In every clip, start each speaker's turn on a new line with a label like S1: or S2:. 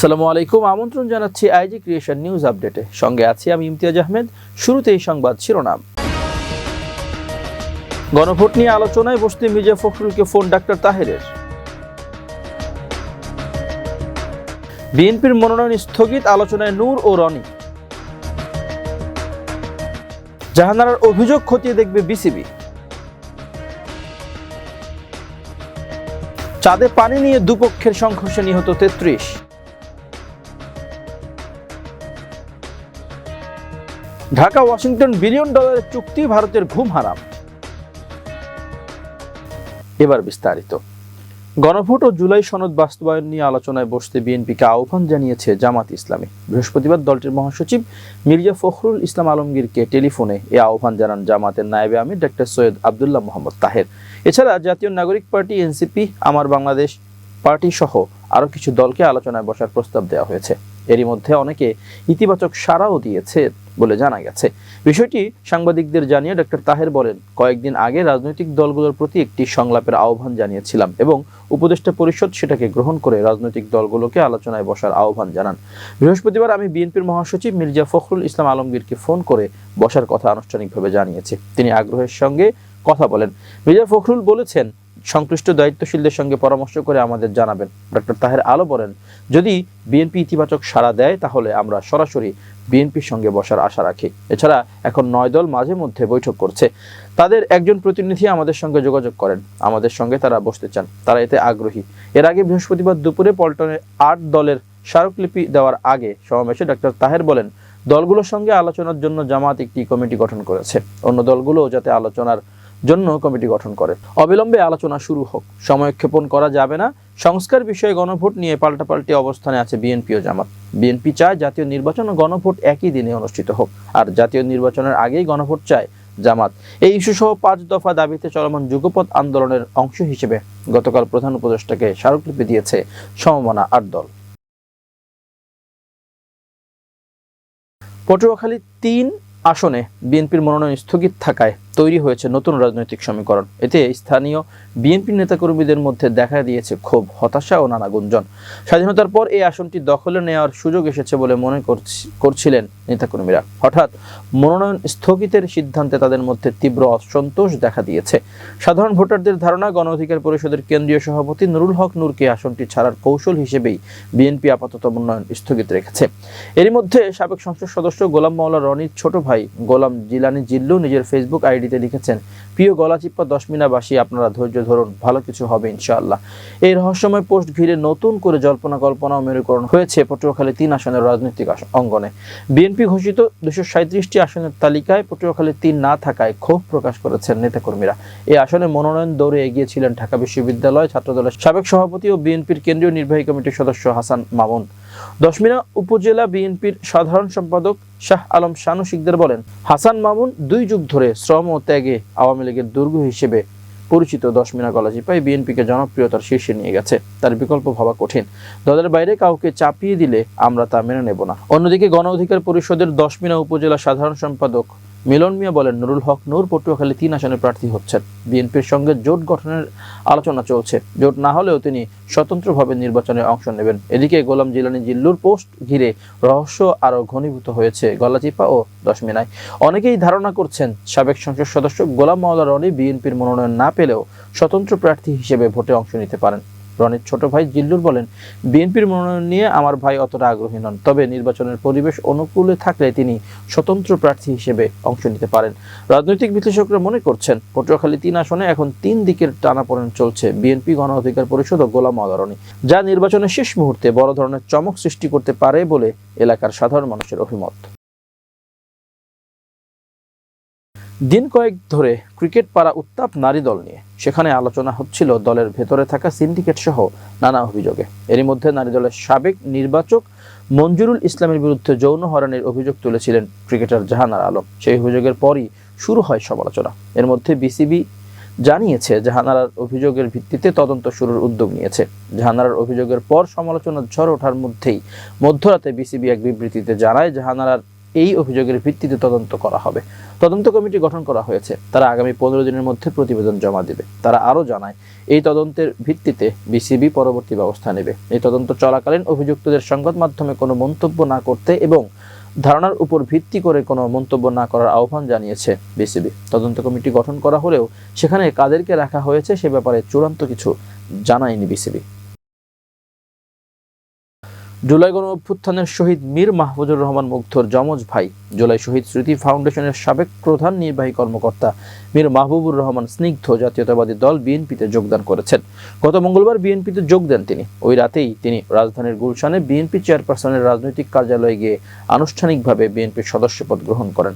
S1: আসসালামু আলাইকুম। আমন্ত্রণ জানাচ্ছি আইজি ক্রিয়েশন নিউজ আপডেটে। সঙ্গে আছি আমি ইমতিয়াজ আহমেদ। শুরুতেই সংবাদ শিরোনাম। গণভোট নিয়ে আলোচনায় বসতে মির্জা ফখরুলকে ফোন ডাক্তার তাহেরের। বিএনপির মনোনয়ন স্থগিত, আলোচনায় নূর ও রনি। জাহানারার অভিযোগ খতিয়ে দেখবে বিসিবি। চাঁদে পানি নিয়ে দুপক্ষের সংঘর্ষে নিহত তেত্রিশ। ঢাকা, ওয়াশিংটন বিলিয়ন ডলারের চুক্তি, ভারতের ঘুম হারাম। এবার বিস্তারিত। গণভোট ও জুলাই সনদ বাস্তবায়ন নিয়ে আলোচনায় বসতে বিএনপিকে আহ্বান জানিয়েছে জামাত ইসলামী। বৃহস্পতিবার দলটির মহাসচিব মির্জা ফখরুল ইসলাম আলমগীরকে টেলিফোনে এ আহ্বান জানান জামাতের নায়েবে আমির ডক্টর সৈয়দ আবদুল্লাহ মোহাম্মদ তাহের। এছাড়া জাতীয় নাগরিক পার্টি, এনসিপি, আমার বাংলাদেশ পার্টি সহ আরও কিছু দলকে আলোচনায় বসার প্রস্তাব দেওয়া হয়েছে। এরই মধ্যে অনেকে ইতিবাচক সাড়াও দিয়েছে বলে জানা গেছে। বিষয়টি সাংবাদিকদের জানিয়ে ডক্টর তাহের বলেন, কয়েকদিন আগে রাজনৈতিক দলগুলোর প্রতি একটি সংলাপের আহ্বান জানিয়েছিলাম এবং উপদেষ্টা পরিষদ সেটাকে গ্রহণ করে রাজনৈতিক দলগুলোকে আলোচনায় বসার আহ্বান জানান। বৃহস্পতিবার আমি বিএনপির মহাসচিব মির্জা ফখরুল ইসলাম আলমগীরকে ফোন করে বসার কথা আনুষ্ঠানিকভাবে জানিয়েছি। তিনি আগ্রহের সঙ্গে কথা বলেন। মির্জা ফখরুল বলেছেন সংশ্লিষ্ট দায়িত্বশীলদের সঙ্গে পরামর্শ করে আমাদের জানাবেন। ডক্টর তাহের আলো বলেন, যদি বিএনপি ইতিবাচক সাড়া দেয়, তাহলে আমরা সরাসরি বিএনপির সঙ্গে বসার আশা রাখি। এছাড়া এখন নয় দল মাঝে মধ্যে বৈঠক করছে। তাদের একজন প্রতিনিধি আমাদের সঙ্গে যোগাযোগ করেন। আমাদের সঙ্গে তারা বসতে চান। তারা এতে আগ্রহী। এর আগে বৃহস্পতিবার দুপুরে পল্টনে আট দলের স্মারকলিপি দেওয়ার আগে সমাবেশে ডক্টর তাহের বলেন, দলগুলোর সঙ্গে আলোচনার জন্য জামাত একটি কমিটি গঠন করেছে। অন্য দলগুলো যাতে আলোচনার জন্য কমিটি গঠন করে। অবিলম্বে আলোচনা শুরু হোক। সময়ক্ষেপণ করা যাবে না। সংস্কার বিষয়ে গণভোট নিয়ে পাল্টাপাল্টি অবস্থানে আছে বিএনপি ও জামাত। বিএনপি চায় জাতীয় নির্বাচন ও গণভোট একই দিনে অনুষ্ঠিত হোক। আর জাতীয় নির্বাচনের আগেই গণভোট চায় জামাত। এই ইস্যু সহ পাঁচ দফা দাবিতে চলমান যুগপৎ আন্দোলনের অংশ হিসেবে গতকাল প্রধান উপদেষ্টাকে স্মারকলিপি দিয়েছে সমমনা আট দল। পটুয়াখালী তিন আসনে বিএনপির মনোনয়ন স্থগিত থাকায় তৈরি হয়েছে নতুন রাজনৈতিক সমীকরণ। এতে স্থানীয় বিএনপি নেতাকর্মীদের মধ্যে দেখা দিয়েছে ক্ষোভ, হতাশা ও নানা গুঞ্জন। স্বাধীনতার পর এই আসনটি দখলে নেওয়ার সুযোগ এসেছে বলে মনে করছিলেন নেতাকর্মীরা। হঠাৎ মনোনয়ন স্থগিতের সিদ্ধান্তে তাদের মধ্যে তীব্র অসন্তোষ দেখা দিয়েছে। সাধারণ ভোটারদের ধারণা, গণ অধিকার পরিষদের কেন্দ্রীয় সভাপতি নুরুল হক নূরকে আসনটি ছাড়ার কৌশল হিসেবেই বিএনপি আপাতত মনোনয়ন স্থগিত রেখেছে। এরই মধ্যে সাবেক সংসদ সদস্য গোলাম মাওলা রনির ছোট ভাই গোলাম জিলানি জিল্লু নিজের ফেসবুক আইডিতে লিখেছেন, প্রিয় গলাচিপ্পা দশমিনাবাসী আপনারা ধৈর্য ধরুন, ভালো কিছু হবে ইনশাআল্লাহ। এই রহস্যময় পোস্ট ঘিরে নতুন করে জল্পনা, কল্পনা মেরুকরণ হয়েছে পটুয়াখালী তিন আসনের রাজনৈতিক অঙ্গনে। বিএনপি ঘোষিত দুশো সাঁত্রিশটি আসনের তালিকায় পটুয়াখালী তিন না থাকায় ক্ষোভ প্রকাশ করেছেন নেতাকর্মীরা। এই আসনে মনোনয়ন দৌড়ে এগিয়েছিলেন ঢাকা বিশ্ববিদ্যালয় ছাত্রদলের সাবেক সভাপতি ও বিএনপির কেন্দ্রীয় নির্বাহী কমিটির সদস্য হাসান মামুন। দশমিনা উপজেলা বিএনপির সাধারণ সম্পাদক শাহ আলম শানু শিকদার বলেন, হাসান মামুন দুই যুগ ধরে শ্রম ও ত্যাগে আওয়ামী লীগের দুর্গ হিসেবে পরিচিত দশমিনা গলাচিপাই বিএনপিকে জনপ্রিয়তার শীর্ষে নিয়ে গেছে। তার বিকল্প ভাবা কঠিন। দলের বাইরে কাউকে চাপিয়ে দিলে আমরা তা মেনে নেব না। অন্যদিকে গণ অধিকার পরিষদের দশমিনা উপজেলা সাধারণ সম্পাদক মিলন মিয়া বলেন, নুরুল হক নূর পটুয়াখালী তিন আসনে প্রার্থী হচ্ছেন। বিএনপির সঙ্গে জোট গঠনের আলোচনা চলছে। জোট না হলেও তিনি স্বতন্ত্রভাবে নির্বাচনে অংশ নেবেন। এদিকে গোলাম জিলানি জিল্লুর পোস্ট ঘিরে রহস্য আরও ঘনীভূত হয়েছে গলাচিপা ও দশমিনায়। অনেকেই ধারণা করছেন, সাবেক সংসদ সদস্য গোলাম মাওলা রনি বিএনপির মনোনয়ন না পেলেও স্বতন্ত্র প্রার্থী হিসেবে ভোটে অংশ নিতে পারেন। রনির ছোট ভাই জিল্লুর বলেন, বিএনপির মনোনয়ন নিয়ে আমার ভাই অতটা আগ্রহী নন, তবে নির্বাচনের পরিবেশ অনুকূলে থাকলে তিনি স্বতন্ত্র প্রার্থী হিসেবে অংশ নিতে পারেন। রাজনৈতিক বিশ্লেষকরা মনে করছেন, পটুয়াখালী তিন আসনে এখন তিন দিকের টানাপোড়েন চলছে, বিএনপি গণ অধিকার পরিষদ ও গোলাম আদরণী, যা নির্বাচনের শেষ মুহূর্তে বড় ধরনের চমক সৃষ্টি করতে পারে বলে এলাকার সাধারণ মানুষের অভিমত। দিন কয়েক ধরে ক্রিকেট পাড়া উত্তাপ নারী দল নিয়ে। সেখানে আলোচনা হচ্ছিল দলের ভেতরে থাকা সিন্ডিকেট সহ নানা অভিযোগে। এরই মধ্যে নারী দলের সাবেক নির্বাচক মঞ্জুরুল ইসলামের বিরুদ্ধে যৌন হয়রানির অভিযোগ তুলেছিলেন ক্রিকেটার জাহানার আলম। সেই অভিযোগের পরই শুরু হয় সমালোচনা এর মধ্যে বিসিবি জানিয়েছে, জাহানারার অভিযোগের ভিত্তিতে তদন্ত শুরুর উদ্যোগ নিয়েছে। জাহানারার অভিযোগের পর সমালোচনার ঝড় ওঠার মধ্যেই মধ্যরাতে বিসিবি এক বিবৃতিতে জানায়, জাহানারার এই অভিযোগের ভিত্তিতে তদন্ত করা হবে। তদন্ত কমিটি গঠন করা হয়েছে। তারা আগামী পনেরো দিনের মধ্যে প্রতিবেদন জমা দেবে। তারা আরও জানায়, এই তদন্তের ভিত্তিতে বিসিবি পরবর্তী ব্যবস্থা নেবে। এই তদন্ত চলাকালীন অভিযুক্তদের সংবাদ মাধ্যমে কোনো মন্তব্য না করতে এবং ধারণার উপর ভিত্তি করে কোনো মন্তব্য না করার আহ্বান জানিয়েছে বিসিবি। তদন্ত কমিটি গঠন করা হলেও সেখানে কাদেরকে রাখা হয়েছে সে ব্যাপারে চূড়ান্ত কিছু জানায়নি বিসিবি। জুলাই গণ অভ্যুত্থানের শহীদ মীর মাহফুজুর রহমান মুগ্ধর যমজ ভাই। জুলাই শহীদ স্মৃতি ফাউন্ডেশনের সাবেক প্রধান নির্বাহী কর্মকর্তা মীর মাহবুবুর রহমান স্নিগ্ধ জাতীয়তাবাদী দল বিএনপিতে যোগদান করেছেন। গত মঙ্গলবার বিএনপিতে যোগ দেন তিনি। ওই রাতেই তিনি রাজধানীর গুলশানে বিএনপি চেয়ারপারসনের রাজনৈতিক কার্যালয়ে গিয়ে আনুষ্ঠানিকভাবে বিএনপির সদস্যপদ গ্রহণ করেন।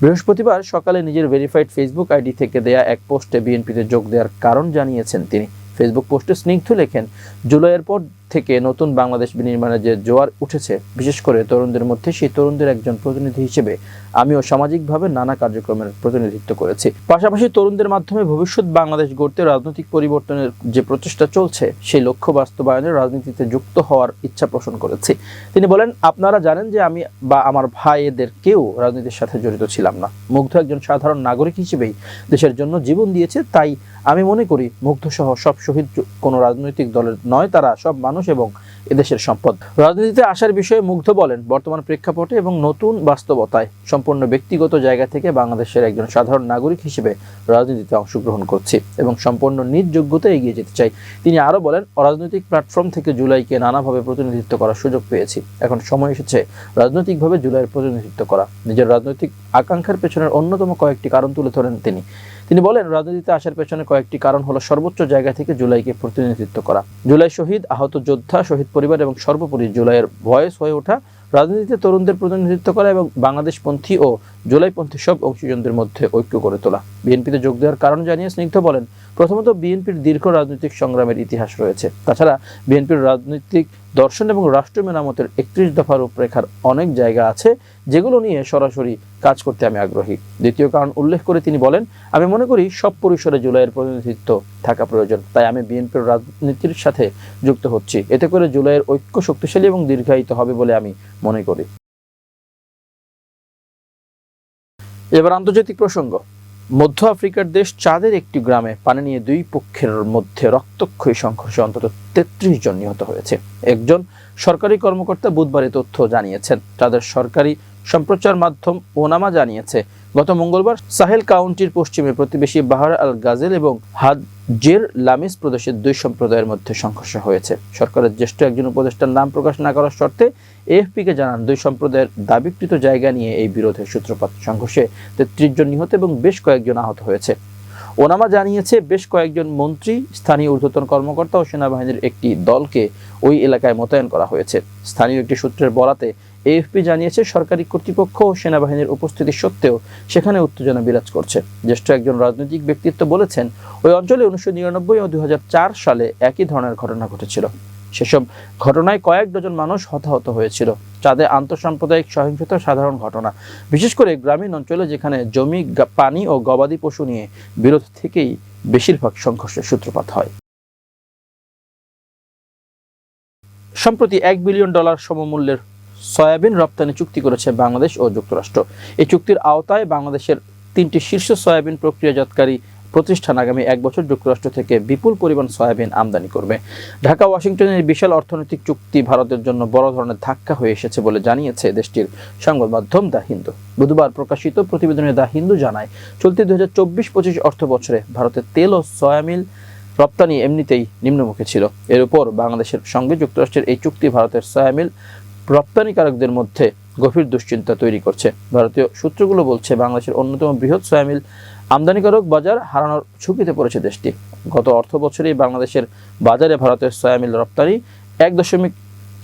S1: বৃহস্পতিবার সকালে নিজের ভেরিফাইড ফেসবুক আইডি থেকে দেয়া এক পোস্টে বিএনপিতে যোগ দেওয়ার কারণ জানিয়েছেন তিনি। ফেসবুক পোস্টে স্নিগ্ধ লেখেন, জুলাইয়ের পর থেকে নতুন বাংলাদেশ বিনির্মাণের যে জোয়ার উঠেছে, বিশেষ করে তরুণদের মধ্যে সেই তরুণদের একজন প্রতিনিধি হিসেবে আমিও সামাজিকভাবে নানা কার্যক্রমের প্রতিনিধিত্ব করেছি। পাশাপাশি তরুণদের মাধ্যমে ভবিষ্যৎ বাংলাদেশ গড়তে রাজনৈতিক পরিবর্তনের যে প্রচেষ্টা চলছে, সেই লক্ষ্য বাস্তবায়নের রাজনীতিতে যুক্ত হওয়ার ইচ্ছা পোষণ করেছি। তিনি বলেন, আপনারা জানেন যে আমি বা আমার ভাই এদের কেউ রাজনীতির সাথে জড়িত ছিলাম না। মুগ্ধ একজন সাধারণ নাগরিক হিসেবেই দেশের জন্য জীবন দিয়েছে, তাই আমি মনে করি মুগ্ধ সহ সব শহীদ কোনো রাজনৈতিক দলের নয়, তারা সব মানুষ এবং এদেশের সম্পদ। রাজনীতিতে আসার বিষয়ে মুগ্ধ বলেন বর্তমান প্রেক্ষাপটে এবং নতুন বাস্তবতায় সম্পূর্ণ ব্যক্তিগত জায়গা থেকে বাংলাদেশের একজন সাধারণ নাগরিক হিসেবে রাজনীতিতে অংশগ্রহণ করছি এবং সম্পূর্ণ নিজ যোগ্যতা এগিয়ে যেতে চাই। তিনি আরও বলেন, অরাজনৈতিক প্ল্যাটফর্ম থেকে জুলাইকে নানাভাবে প্রতিনিধিত্ব করার সুযোগ পেয়েছি। এখন সময় এসেছে রাজনৈতিকভাবে জুলাইয়ের প্রতিনিধিত্ব করা। নিজের রাজনৈতিক আকাঙ্ক্ষার পেছনের অন্যতম কয়েকটি কারণ তুলে ধরেন তিনি। তিনি বলেন, রাজনীতিতে আসার পেছনে কয়েকটি কারণ হলো সর্বোচ্চ জায়গা থেকে জুলাইকে প্রতিনিধিত্ব করা। জুলাই শহীদ, আহত যোদ্ধা, শহীদ পরিবার এবং সর্বোপরি জুলাইয়ের ভয়েস হয়ে ওঠা, রাজনীতিতে তরুণদের প্রতিনিধিত্ব করা এবং বাংলাদেশপন্থী ও জুলাইপন্থী সব অংশীজনদের মধ্যে ঐক্য করে তোলা। বিএনপিতে যোগ দেওয়ার কারণ জানিয়ে স্নিগ্ধ বলেন, প্রথমত বিএনপির দীর্ঘ রাজনৈতিক সংগ্রামের ইতিহাস রয়েছে। তাছাড়া বিএনপির রাজনৈতিক দর্শন এবং রাষ্ট্র মেরামতের একত্রিশ দফা রূপরেখার অনেক জায়গা আছে, যেগুলো নিয়ে সরাসরি কাজ করতে আমি আগ্রহী। দ্বিতীয় কারণ উল্লেখ করে তিনি বলেন, আমি মনে করি সব পরিসরে জুলাইয়ের প্রতিনিধিত্ব থাকা প্রয়োজন। তাই আমি বিএনপির রাজনীতির সাথে যুক্ত হচ্ছি। এতে করে জুলাইয়ের ঐক্য শক্তিশালী এবং দীর্ঘায়িত হবে বলে আমি মনে করি। এবার আন্তর্জাতিক প্রসঙ্গ। মধ্য আফ্রিকার দেশ চাঁদের একটি গ্রামে পানি নিয়ে দুই পক্ষের মধ্যে রক্তক্ষয়ী সংঘর্ষে অন্তত তেত্রিশ জন নিহত হয়েছে। একজন সরকারি কর্মকর্তা বুধবার তথ্য জানিয়েছেন। তাদের সরকারি সম্প্রচার মাধ্যম ওনামা জানিয়েছে, গত মঙ্গলবার সাহেল কাউন্টির পশ্চিমে প্রতিবেশী বাহার আল গাজেল এবং হাজের লামিস প্রদেশের দুই সম্প্রদায়ের মধ্যে সংঘর্ষ হয়েছে। সরকারের জ্যেষ্ঠ একজন উপদেষ্টার নাম প্রকাশ না করার শর্তে এএফপিকে জানান, দুই সম্প্রদায়ের দাবিকৃত জায়গা নিয়ে এই বিরোধের সূত্রপাত। সংঘর্ষে তেত্রিশ জন নিহত এবং বেশ কয়েকজন আহত হয়েছে। ওনামা জানিয়েছে, বেশ কয়েকজন মন্ত্রী, স্থানীয় ঊর্ধ্বতন কর্মকর্তা ও সেনাবাহিনীর একটি দলকে ওই এলাকায় মোতায়েন করা হয়েছে। স্থানীয় একটি সূত্রের বরাতে এএফপি জানিয়েছে, সরকারি কর্তৃপক্ষ ও সেনাবাহিনীর উপস্থিতি সত্ত্বেও সেখানে উত্তেজনা বিরাজ করছে। জ্যেষ্ঠ একজন রাজনৈতিক ব্যক্তিত্ব বলেছেন, ওই অঞ্চলে উনিশশো নিরানব্বই ও দুই সালে একই ধরনের ঘটনা ঘটেছিল। সেসব ঘটনায় কয়েক ডজন মানুষ হতাহত হয়েছিল। চাঁদে আন্তঃসাম্প্রদায়িক সহিংসতা সাধারণ ঘটনা। বিশেষ করে গ্রামীণ অঞ্চলে যেখানে জমি পানি ও গবাদি পশু নিয়ে বিরোধ থেকেই বেশিরভাগ সংঘর্ষের সূত্রপাত হয়। সম্প্রতি এক বিলিয়ন ডলার সমমূল্যের সয়াবিন রপ্তানি চুক্তি করেছে বাংলাদেশ ও যুক্তরাষ্ট্র। এই চুক্তির আওতায় বাংলাদেশের তিনটি শীর্ষ সয়াবিন প্রক্রিয়াজাতকারী প্রতিষ্ঠান আগামী এক বছর যুক্তরাষ্ট্র থেকে বিপুল পরিমাণ সয়াবিন আমদানি করবে। ঢাকা ওয়াশিংটনের বিশাল অর্থনৈতিক চুক্তি ভারতের জন্য বড় ধরনের ধাক্কা হয়ে এসেছে বলে জানিয়েছে দেশটির সংবাদ মাধ্যম দ্য হিন্দু। বুধবার প্রকাশিত প্রতিবেদনে দ্য হিন্দু জানায়, চলতি দুই হাজার চব্বিশ পঁচিশ অর্থ বছরে ভারতের তেল ও সয়ামিল রপ্তানি এমনিতেই নিম্নমুখী ছিল। এর উপর বাংলাদেশের সঙ্গে যুক্তরাষ্ট্রের এই চুক্তি ভারতের সয়ামিল রপ্তানিকারকদের মধ্যে গভীর দুশ্চিন্তা তৈরি করছে। ভারতীয় সূত্রগুলো বলছে, বাংলাদেশের অন্যতম বৃহৎ সয়ামিল আমদানিকারক বাজার হারানোর ঝুঁকিতে পড়েছে দেশটি। গত অর্থ বছরেই বাংলাদেশের বাজারে ভারতের সয়ামিল রপ্তানি এক দশমিক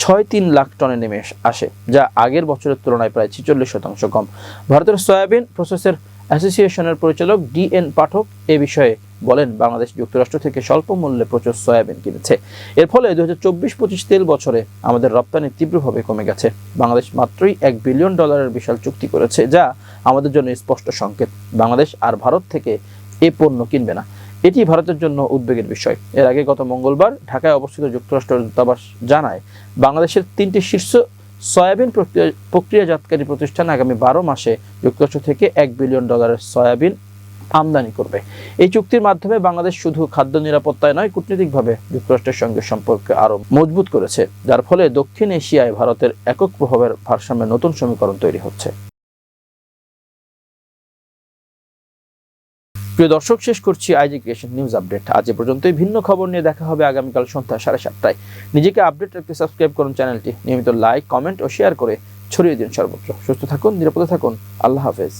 S1: ছয় তিন লাখ টনে নেমে আসে, যা আগের বছরের তুলনায় প্রায় ছিচল্লিশ শতাংশ কম। ভারতের সয়াবিন প্রসেসের অ্যাসোসিয়েশনের পরিচালক ডি এন পাঠক এ বিষয়ে বলেন, বাংলাদেশ যুক্তরাষ্ট্র থেকে স্বল্প মূল্যে প্রচুর সয়াবিন কিনেছে। এর ফলে দু হাজার চব্বিশ পঁচিশ তেল বছরে আমাদের রপ্তানি তীব্রভাবে কমে গেছে। বাংলাদেশ মাত্রই এক বিলিয়ন ডলারের বিশাল চুক্তি করেছে, যা আমাদের জন্য স্পষ্ট সংকেত। বাংলাদেশ আর ভারত থেকে এ পণ্য কিনবে না। এটি ভারতের জন্য উদ্বেগের বিষয়। এর আগে গত মঙ্গলবার ঢাকায় অবস্থিত যুক্তরাষ্ট্র দূতাবাস জানায়, বাংলাদেশের তিনটি শীর্ষ সয়াবিন প্রক্রিয়া- প্রক্রিয়াজাতকারী প্রতিষ্ঠান আগামী বারো মাসে যুক্তরাষ্ট্র থেকে এক বিলিয়ন ডলারের সয়াবিন আমদানি করবে। এই চুক্তির মাধ্যমে বাংলাদেশ শুধু খাদ্য নিরাপত্তায় নয়, কূটনীতিকভাবে যুক্তরাষ্ট্রের সঙ্গে সম্পর্ক আরও মজবুত করেছে, যার ফলে দক্ষিণ এশিয়ায় ভারতের একক প্রভাবের ভারসাম্যে নতুন সমীকরণ তৈরি হচ্ছে। প্রিয় দর্শক, শেষ করছি আইজি ক্রিয়েশন নিউজ আপডেট। আজ পর্যন্তই। ভিন্ন খবর নিয়ে দেখা হবে আগামীকাল সন্ধ্যা সাড়ে সাতটায়। নিজেকে আপডেট রাখতে সাবস্ক্রাইব করুন চ্যানেলটি। নিয়মিত লাইক, কমেন্ট ও শেয়ার করে ছড়িয়ে দিন সর্বত্র। সুস্থ থাকুন, নিরাপদে থাকুন। আল্লাহ হাফেজ।